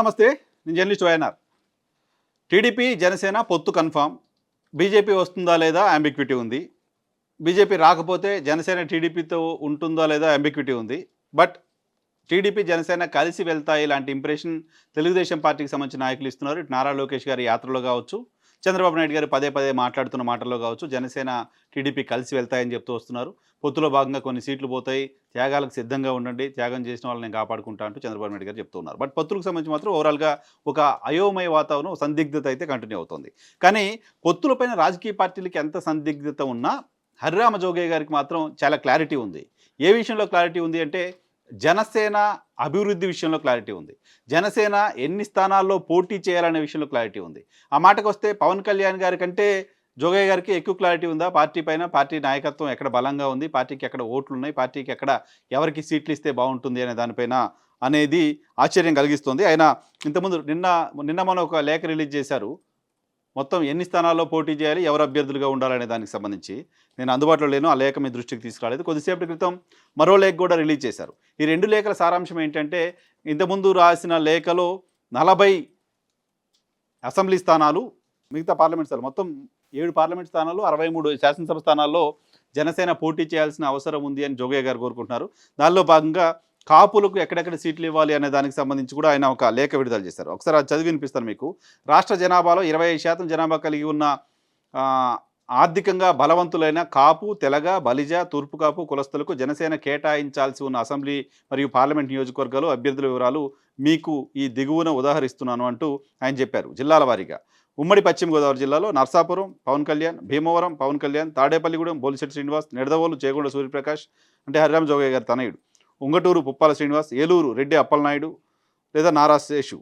నమస్తే నేను journalist YNR. TDP Janasena పొత్తు కన్ఫామ్. బీజేపీ వస్తుందా లేదా అంబిక్విటీ ఉంది. బీజేపీ రాకపోతే జనసేన టీడీపీతో ఉంటుందా లేదా అంబిక్విటీ ఉంది. బట్ టీడీపీ జనసేన కలిసి వెళ్తాయి ఇలాంటి ఇంప్రెషన్ తెలుగుదేశం పార్టీకి సంబంధించిన నాయకులు ఇస్తున్నారు. ఇటు నారా లోకేష్ గారి యాత్రలో కావచ్చు చంద్రబాబు నాయుడు గారు పదే పదే మాట్లాడుతున్న మాటల్లో కావచ్చు జనసేన టీడీపీ కలిసి వెళ్తాయని చెప్తూ వస్తున్నారు. పొత్తులో భాగంగా కొన్ని సీట్లు పోతాయి. త్యాగాలకు సిద్ధంగా ఉండండి. త్యాగం చేసిన వాళ్ళని నేను కాపాడుకుంటా అంటూ చంద్రబాబు నాయుడు గారు చెప్తున్నారు బట్ పొత్తులకు సంబంధించి మాత్రం ఓవరాల్గా ఒక అయోమయ వాతావరణం సందిగ్ధత అయితే కంటిన్యూ అవుతుంది. కానీ పొత్తులపైన రాజకీయ పార్టీలకి ఎంత సందిగ్ధత ఉన్నా హరిరామ జోగయ్య గారికి మాత్రం చాలా క్లారిటీ ఉంది. ఏ విషయంలో క్లారిటీ ఉంది అంటే జనసేన అభివృద్ధి విషయంలో క్లారిటీ ఉంది. జనసేన ఎన్ని స్థానాల్లో పోటీ చేయాలనే విషయంలో క్లారిటీ ఉంది. ఆ మాటకు వస్తే పవన్ కళ్యాణ్ గారి కంటే జోగయ్య గారికి ఎక్కువ క్లారిటీ ఉందా? పార్టీ పైన పార్టీ నాయకత్వం ఎక్కడ బలంగా ఉంది? పార్టీకి ఎక్కడ ఓట్లు ఉన్నాయి? పార్టీకి ఎక్కడ ఎవరికి సీట్లు ఇస్తే బాగుంటుంది అనే దానిపైన అనేది ఆశ్చర్యం కలిగిస్తుంది. ఆయన ఇంతకుముందు నిన్న నిన్న మనం ఒక లేఖ రిలీజ్ చేశారు. మొత్తం ఎన్ని స్థానాల్లో పోటీ చేయాలి ఎవరు అభ్యర్థులుగా ఉండాలనే దానికి సంబంధించి నేను అందుబాటులో లేను ఆ లేఖ మీ దృష్టికి తీసుకురాలేదు. కొద్దిసేపటి క్రితం మరో లేఖ కూడా రిలీజ్ చేశారు. ఈ రెండు లేఖల సారాంశం ఏంటంటే ఇంతకుముందు రాసిన లేఖలో నలభై అసెంబ్లీ స్థానాలు మిగతా పార్లమెంట్ స్థానాలు మొత్తం ఏడు పార్లమెంట్ స్థానాలు అరవై మూడు శాసనసభ స్థానాల్లో జనసేన పోటీ చేయాల్సిన అవసరం ఉంది అని జోగయ్య గారు కోరుకుంటున్నారు. దానిలో భాగంగా కాపులకు ఎక్కడెక్కడ సీట్లు ఇవ్వాలి అనే దానికి సంబంధించి కూడా ఆయన ఒక లేఖ విడుదల చేశారు. ఒకసారి అది చదివి వినిపిస్తాను మీకు. రాష్ట్ర జనాభాలో ఇరవై శాతం జనాభా కలిగి ఉన్న ఆర్థికంగా బలవంతులైన కాపు తెలగ బలిజ తూర్పు కాపు కులస్తులకు జనసేన కేటాయించాల్సి ఉన్న అసెంబ్లీ మరియు పార్లమెంట్ నియోజకవర్గాలు అభ్యర్థుల వివరాలు మీకు ఈ దిగువన ఉదాహరిస్తున్నాను అంటూ ఆయన చెప్పారు జిల్లాల వారీగా. ఉమ్మడి పశ్చిమ గోదావరి జిల్లాలో నర్సాపురం పవన్ కళ్యాణ్ భీమవరం పవన్ కళ్యాణ్ తాడేపల్లిగూడెం బోలిశెట్టి శ్రీనివాస్ నిడదవోలు చేగొండ సూర్యప్రకాష్ అంటే హరిరామ్ జోగయ్య గారి తనయుడు. ఉంగటూరు పుప్పాల శ్రీనివాస్ ఏలూరు రెడ్డి అప్పలనాయుడు లేదా నారా శేషు.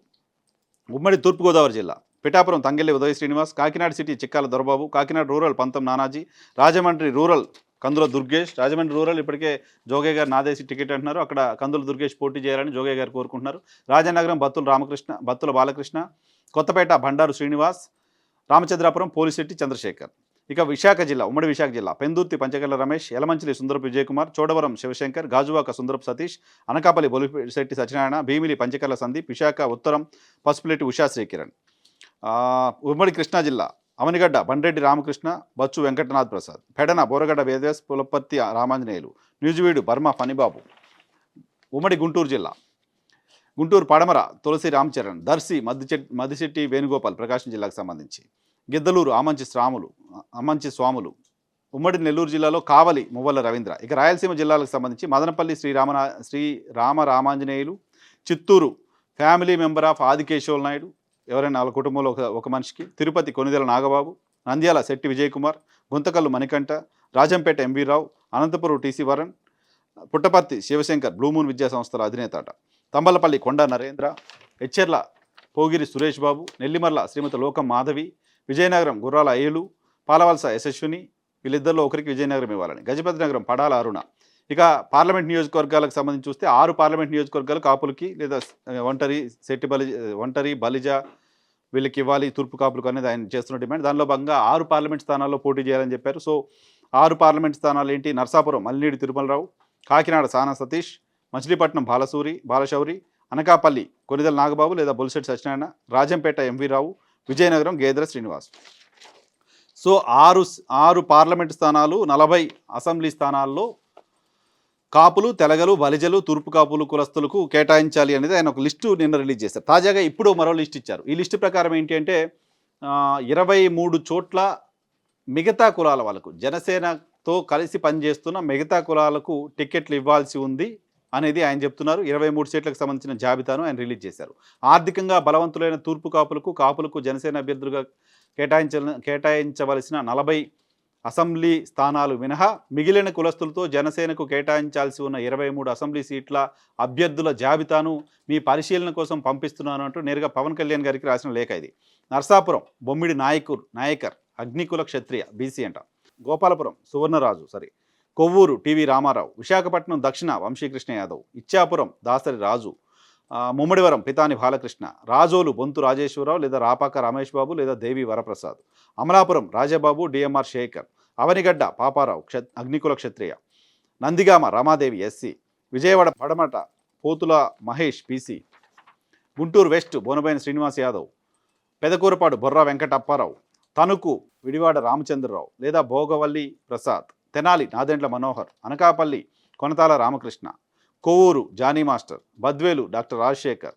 ఉమ్మడి తూర్పుగోదావరి జిల్లా. Pithapuram Tangella Udaya Srinivas Kakinada city Chikkala Dorababu Kakinada rural Pantham Nanaji Rajahmundry rural Kandula Durgesh Rajahmundry rural ఇప్పటికే జోగే గారు నాదేసి టికెట్ అంటున్నారు. అక్కడ కందుల దుర్గేష్ పోటీ చేయాలని జోగే గారు కోరుకుంటున్నారు. రాజనగరం బత్తుల రామకృష్ణ బత్తుల బాలకృష్ణ కొత్తపేట బండారు శ్రీనివాస్ రామచంద్రాపురం పోలిశెట్టి చంద్రశేఖర్. ఇక విశాఖ జిల్లా ఉమ్మడి విశాఖ జిల్లా పెందుర్తి పంచగల్ల రమేష్ యలమంచిలి సుందరపు విజయకుమార్ చోడవరం శివశంకర్ గాజువాక సుందరపు సతీష్ అనకాపల్లి బొలిశెట్టి సత్యనారాయణ భీమిలి పంచకర్ల సందీప్ విశాఖ ఉత్తరం పసుపులెట్టి ఉషా శ్రీకిరణ్. ఉమ్మడి కృష్ణా జిల్లా అవనిగడ్డ బండ్రెడ్డి రామకృష్ణ బచ్చు వెంకటనాథ్ ప్రసాద్ పెడన బోరగడ్డ వేదవ్యాస్ పులపర్తి రామాంజనేయులు న్యూజివీడు బర్మ ఫణిబాబు. ఉమ్మడి గుంటూరు జిల్లా గుంటూరు పడమర తులసి రామచరణ్ దర్శి మద్దిచెట్ మద్దిశెట్టి వేణుగోపాల్ ప్రకాశం జిల్లాకు సంబంధించి. గిద్దలూరు ఆమంచి శ్రాములు అమంచి స్వాములు ఉమ్మడి నెల్లూరు జిల్లాలో కావలి మువ్వల రవీంద్ర. ఇక రాయలసీమ జిల్లాలకు సంబంధించి Madanapalle Sriramana Sri Rama Ramanjaneyulu Chittoor family member of Adikesavula Naidu ఎవరైనా వాళ్ళ కుటుంబంలో ఒక ఒక మనిషికి Tirupati Konidela Nagababu Nandyal Shetty Vijay Kumar Guntakal Manikanta Rajampet MV Rao Anantapur TC Varun Puttaparthi Sivasankar Bluemoon విద్యా సంస్థల అధినేత తంబలపల్లి కొండ నరేంద్ర హెచ్చెర్ల పోగిరి సురేష్ బాబు నెల్లిమర్ల శ్రీమతి లోకం మాధవి విజయనగరం గుర్రాల అయ్యలు పాలవలస యశస్విని వీళ్ళిద్దరిలో ఒకరికి విజయనగరం ఇవ్వాలని. గజపతి నగరం పడాల అరుణ. ఇక పార్లమెంట్ నియోజకవర్గాలకు సంబంధించి చూస్తే ఆరు పార్లమెంట్ నియోజకవర్గాలు కాపులకి లేదా ఒంటరి శెట్టి బలి ఒంటరి బలిజ వీళ్ళకి ఇవ్వాలి తూర్పు కాపులకు అనేది ఆయన చేస్తున్న డిమాండ్. దానిలో భాగంగా ఆరు పార్లమెంట్ స్థానాల్లో పోటీ చేయాలని చెప్పారు. సో ఆరు పార్లమెంట్ స్థానాలు ఏంటి? నర్సాపురం మల్లినేడి తిరుమలరావు కాకినాడ సానా సతీష్ మచిలీపట్నం బాలసూరి బాలశౌరి అనకాపల్లి కొనిదల నాగబాబు లేదా బొలిశెట్టి సత్యనారాయణ రాజంపేట ఎంవీ రావు విజయనగరం గేదెల శ్రీనివాస్. సో ఆరు ఆరు పార్లమెంట్ స్థానాలు నలభై అసెంబ్లీ స్థానాల్లో కాపులు తెలగలు బలిజలు తూర్పు కాపులు కులస్తులకు కేటాయించాలి అనేది ఆయన ఒక లిస్టు నిన్న రిలీజ్ చేశారు. తాజాగా ఇప్పుడు మరో లిస్ట్ ఇచ్చారు. ఈ లిస్టు ప్రకారం ఏంటి అంటే ఇరవై మూడు చోట్ల మిగతా కులాల వాళ్ళకు జనసేనతో కలిసి పనిచేస్తున్న మిగతా కులాలకు టికెట్లు ఇవ్వాల్సి ఉంది. అనేది ఆయన చెప్తున్నారు. ఇరవై మూడు సీట్లకు సంబంధించిన జాబితాను ఆయన రిలీజ్ చేశారు. ఆర్థికంగా బలవంతులైన తూర్పు కాపులకు కాపులకు జనసేన అభ్యర్థులుగా కేటాయించ కేటాయించవలసిన నలభై అసెంబ్లీ స్థానాలు మినహా మిగిలిన కులస్తులతో జనసేనకు కేటాయించాల్సి ఉన్న ఇరవై మూడు అసెంబ్లీ సీట్ల అభ్యర్థుల జాబితాను మీ పరిశీలన కోసం పంపిస్తున్నాను అంటూ నేరుగా పవన్ కళ్యాణ్ గారికి రాసిన లేఖ ఇది. నర్సాపురం బొమ్మిడి నాయకుర్ నాయకర్ అగ్నికుల క్షత్రియ బీసీ అంట. గోపాలపురం సువర్ణరాజు సరే కొవ్వూరు టీవీ రామారావు విశాఖపట్నం దక్షిణ వంశీకృష్ణ యాదవ్ ఇచ్చాపురం దాసరి రాజు ముమ్మడివరం పితాని బాలకృష్ణ రాజోలు బొంతు రాజేశ్వరరావు లేదా రాపాక రమేష్ బాబు లేదా దేవి వరప్రసాద్ అమలాపురం రాజబాబు డిఎంఆర్ శేఖర్ అవనిగడ్డ పాపారావు క్ష Agnikula Kshatriya Nandigama Ramadevi SC Vijayawada Padamata Pothula Mahesh PC Guntur west Bonabaina Srinivas Yadav Pedakurapadu Borra Venkatapparao Tanuku Vidivada Ramachandrarao లేదా Bhogavalli Prasad Tenali Nadendla Manohar Anakapalli Konathala Ramakrishna Kovvur Jani master Badvel doctor Rajasekhar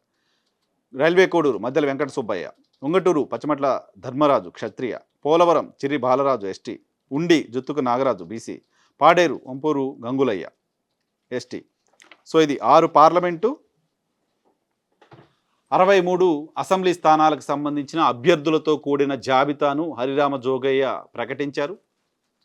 railway Koduru Maddela Venkata Subbaiah Ungaturu Pachamatla Dharmaraju Kshatriya Polavaram Chirri Balaraju ST Undi Juttuka Nagaraju BC Paderu Vampuru Gangulayya ST. So ఇది ఆరు parliament అరవై మూడు assembly స్థానాలకు సంబంధించిన అభ్యర్థులతో కూడిన జాబితాను హరిరామ జోగయ్య ప్రకటించారు.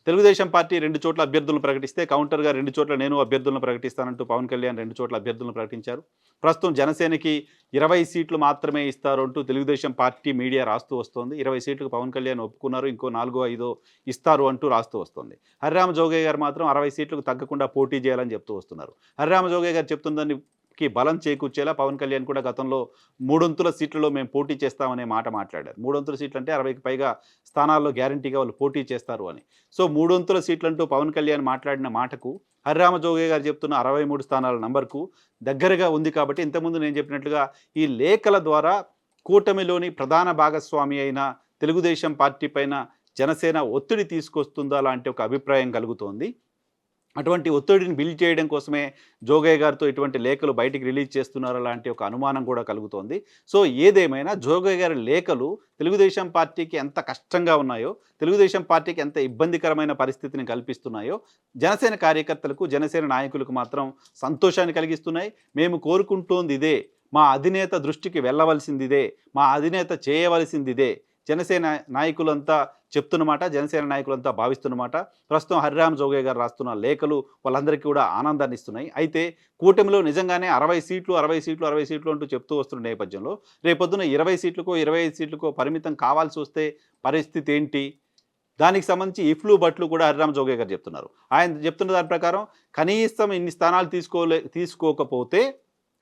Telugu Desam party రెండు చోట్ల అభ్యర్థులను ప్రకటిస్తే కౌంటర్గా రెండు చోట్ల నేను అభ్యర్థులను ప్రకటిస్తానంటూ పవన్ కళ్యాణ్ రెండు చోట్ల అభ్యర్థులను ప్రకటించారు. ప్రస్తుతం జనసేనకి ఇరవై సీట్లు మాత్రమే ఇస్తారు అంటూ తెలుగుదేశం పార్టీ మీడియా రాస్తూ వస్తోంది. ఇరవై సీట్లకు పవన్ కళ్యాణ్ ఒప్పుకున్నారు ఇంకో నాలుగో ఐదో ఇస్తారు అంటూ రాస్తూ వస్తుంది. హరిరామ జోగయ్య గారు మాత్రం అరవై సీట్లకు తగ్గకుండా పోటీ చేయాలని చెప్తూ వస్తున్నారు. హరిరామ జోగయ్య గారు చెప్తుందని కి బలం చేకూర్చేలా పవన్ కళ్యాణ్ కూడా గతంలో మూడొంతుల సీట్లలో మేము పోటీ చేస్తామనే మాట మాట్లాడారు. మూడొంతుల సీట్లు అంటే అరవైకి పైగా స్థానాల్లో గ్యారంటీగా వాళ్ళు పోటీ చేస్తారు అని. సో మూడొంతుల సీట్లంటూ పవన్ కళ్యాణ్ మాట్లాడిన మాటకు హరిరామ జోగే గారు చెప్తున్న అరవై మూడు స్థానాల నంబర్కు దగ్గరగా ఉంది కాబట్టి ఇంతకుముందు నేను చెప్పినట్లుగా ఈ లేఖల ద్వారా కూటమిలోని ప్రధాన భాగస్వామి అయిన తెలుగుదేశం పార్టీ పైన జనసేన ఒత్తిడి తీసుకొస్తుందా లాంటి ఒక అభిప్రాయం కలుగుతోంది. అటువంటి ఒత్తిడిని బిల్డ్ చేయడం కోసమే జోగయ్య గారితో ఇటువంటి లేఖలు బయటికి రిలీజ్ చేస్తున్నారు లాంటి ఒక అనుమానం కూడా కలుగుతోంది. సో ఏదేమైనా జోగయ్య గారి లేఖలు తెలుగుదేశం పార్టీకి ఎంత కష్టంగా ఉన్నాయో తెలుగుదేశం పార్టీకి ఎంత ఇబ్బందికరమైన పరిస్థితిని కల్పిస్తున్నాయో జనసేన కార్యకర్తలకు జనసేన నాయకులకు మాత్రం సంతోషాన్ని కలిగిస్తున్నాయి. మేము కోరుకుంటోంది ఇదే. మా అధినేత దృష్టికి వెళ్ళవలసింది ఇదే. మా అధినేత చేయవలసింది ఇదే. జనసేన నాయకులంతా చెప్తున్నమాట జనసేన నాయకులంతా భావిస్తున్నమాట ప్రస్తుతం హరిరామ్ జోగే గారు రాస్తున్న లేఖలు వాళ్ళందరికీ కూడా ఆనందాన్ని ఇస్తున్నాయి. అయితే కూటమిలో నిజంగానే అరవై సీట్లు అరవై సీట్లు అరవై సీట్లు అంటూ చెప్తూ వస్తున్న నేపథ్యంలో రేపొద్దున ఇరవై సీట్లకో ఇరవై ఐదు సీట్లకో పరిమితం కావాల్సి వస్తే పరిస్థితి ఏంటి? దానికి సంబంధించి ఇఫ్లు బట్లు కూడా హరిరామ్ జోగే గారు చెప్తున్నారు. ఆయన చెప్తున్న దాని ప్రకారం కనీసం ఇన్ని స్థానాలు తీసుకోలే తీసుకోకపోతే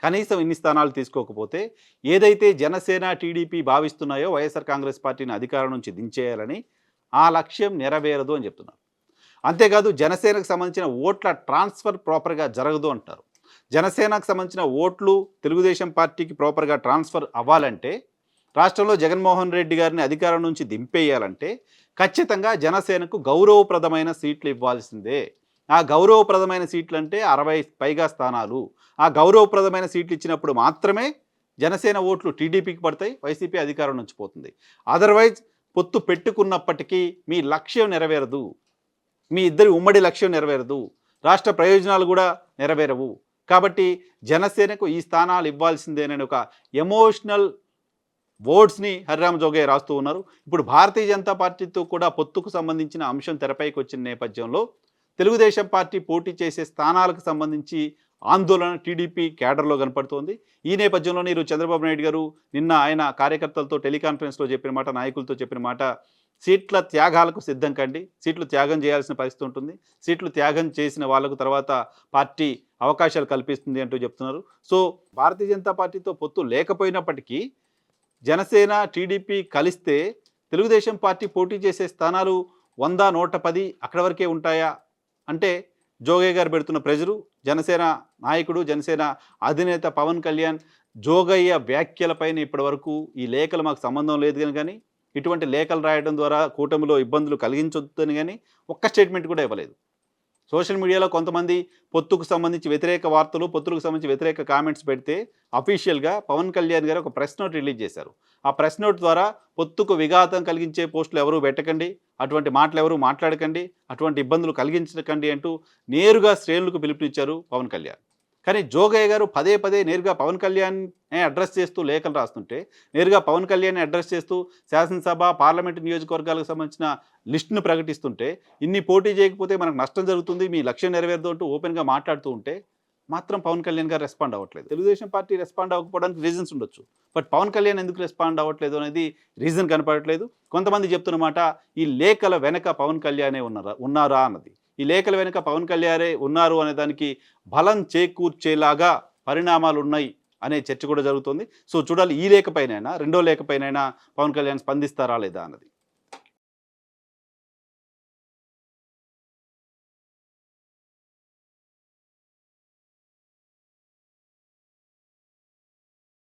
కనీసం ఇన్ని స్థానాలు తీసుకోకపోతే ఏదైతే జనసేన టీడీపీ భావిస్తున్నాయో వైఎస్ఆర్ కాంగ్రెస్ పార్టీని అధికారం నుంచి దించేయాలని ఆ లక్ష్యం నెరవేరదు అని చెప్తున్నారు. అంతేకాదు జనసేనకు సంబంధించిన ఓట్ల ట్రాన్స్ఫర్ ప్రాపర్గా జరగదు అంటారు. జనసేనకు సంబంధించిన ఓట్లు తెలుగుదేశం పార్టీకి ప్రాపర్గా ట్రాన్స్ఫర్ అవ్వాలంటే రాష్ట్రంలో జగన్మోహన్ రెడ్డి గారిని అధికారం నుంచి దింపేయాలంటే ఖచ్చితంగా జనసేనకు గౌరవప్రదమైన సీట్లు ఇవ్వాల్సిందే. ఆ గౌరవప్రదమైన సీట్లు అంటే అరవై పైగా స్థానాలు. ఆ గౌరవప్రదమైన సీట్లు ఇచ్చినప్పుడు మాత్రమే జనసేన ఓట్లు టీడీపీకి పడతాయి వైసీపీ అధికారం నుంచి పోతుంది. అదర్వైజ్ పొత్తు పెట్టుకున్నప్పటికీ మీ లక్ష్యం నెరవేరదు. మీ ఇద్దరి ఉమ్మడి లక్ష్యం నెరవేరదు. రాష్ట్ర ప్రయోజనాలు కూడా నెరవేరవు. కాబట్టి జనసేనకు ఈ స్థానాలు ఇవ్వాల్సిందేనని ఒక ఎమోషనల్ ఓట్స్ని హరిరామ్ జోగయ్య రాస్తూ ఉన్నారు. ఇప్పుడు భారతీయ జనతా పార్టీతో కూడా పొత్తుకు సంబంధించిన అంశం తెరపైకి వచ్చిన నేపథ్యంలో తెలుగుదేశం పార్టీ పోటీ చేసే స్థానాలకు సంబంధించి ఆందోళన టీడీపీ క్యాడర్లో కనపడుతోంది. ఈ నేపథ్యంలో మీరు చంద్రబాబు నాయుడు గారు నిన్న ఆయన కార్యకర్తలతో టెలికాన్ఫరెన్స్లో చెప్పిన మాట నాయకులతో చెప్పిన మాట సీట్ల త్యాగాలకు సిద్ధం కండి. సీట్లు త్యాగం చేయాల్సిన పరిస్థితి ఉంటుంది. సీట్లు త్యాగం చేసిన వాళ్ళకు తర్వాత పార్టీ అవకాశాలు కల్పిస్తుంది అంటూ చెప్తున్నారు. సో భారతీయ జనతా పార్టీతో పొత్తు లేకపోయినప్పటికీ జనసేన టీడీపీ కలిస్తే తెలుగుదేశం పార్టీ పోటీ చేసే స్థానాలు వంద నూట పది అక్కడ వరకే ఉంటాయా? అంటే జోగయ్య గారు పెడుతున్న ప్రజలు జనసేన నాయకుడు జనసేన అధినేత పవన్ కళ్యాణ్ జోగయ్య వ్యాఖ్యలపైన ఇప్పటివరకు ఈ లేఖలు మాకు సంబంధం లేదు కానీ కానీ ఇటువంటి లేఖలు రాయడం ద్వారా కూటమిలో ఇబ్బందులు కలిగించొద్దని కానీ ఒక్క స్టేట్మెంట్ కూడా ఇవ్వలేదు. సోషల్ మీడియాలో కొంతమంది పొత్తుకు సంబంధించి వ్యతిరేక వార్తలు పొత్తులకు సంబంధించి వ్యతిరేక కామెంట్స్ పెడితే అఫీషియల్గా పవన్ కళ్యాణ్ గారు ఒక ప్రెస్ నోట్ రిలీజ్ చేశారు. ఆ ప్రెస్ నోట్ ద్వారా పొత్తుకు విఘాతం కలిగించే పోస్టులు ఎవరూ పెట్టకండి. అటువంటి మాటలు ఎవరు మాట్లాడకండి అటువంటి ఇబ్బందులు కలిగించకండి అంటూ నేరుగా శ్రేణులకు పిలుపునిచ్చారు పవన్ కళ్యాణ్. కానీ జోగయ్య గారు పదే పదే నేరుగా పవన్ కళ్యాణ్ అడ్రస్ చేస్తూ లేఖలు రాస్తుంటే నేరుగా పవన్ కళ్యాణ్ అడ్రస్ చేస్తూ శాసనసభ పార్లమెంటు నియోజకవర్గాలకు సంబంధించిన లిస్టును ప్రకటిస్తుంటే ఇన్ని పోటీ చేయకపోతే మనకు నష్టం జరుగుతుంది మీ లక్ష్యం నెరవేరదు అంటూ ఓపెన్గా మాట్లాడుతూ ఉంటే మాత్రం పవన్ కళ్యాణ్ గారు రెస్పాండ్ అవ్వట్లేదు. తెలుగుదేశం పార్టీ రెస్పాండ్ అవ్వకపోవడానికి రీజన్స్ ఉండొచ్చు. బట్ పవన్ కళ్యాణ్ ఎందుకు రెస్పాండ్ అవ్వట్లేదు అనేది రీజన్ కనపడట్లేదు. కొంతమంది చెప్తున్నమాట ఈ లేఖల వెనక పవన్ కళ్యాణే ఉన్నారా ఉన్నారా అన్నది. ఈ లేఖల వెనుక పవన్ కళ్యాణే ఉన్నారు అనే దానికి బలం చేకూర్చేలాగా పరిణామాలు ఉన్నాయి అనే చర్చ కూడా జరుగుతుంది. సో చూడాలి ఈ లేఖపైనైనా రెండో లేఖపైనైనా పవన్ కళ్యాణ్ స్పందిస్తారా లేదా అన్నది.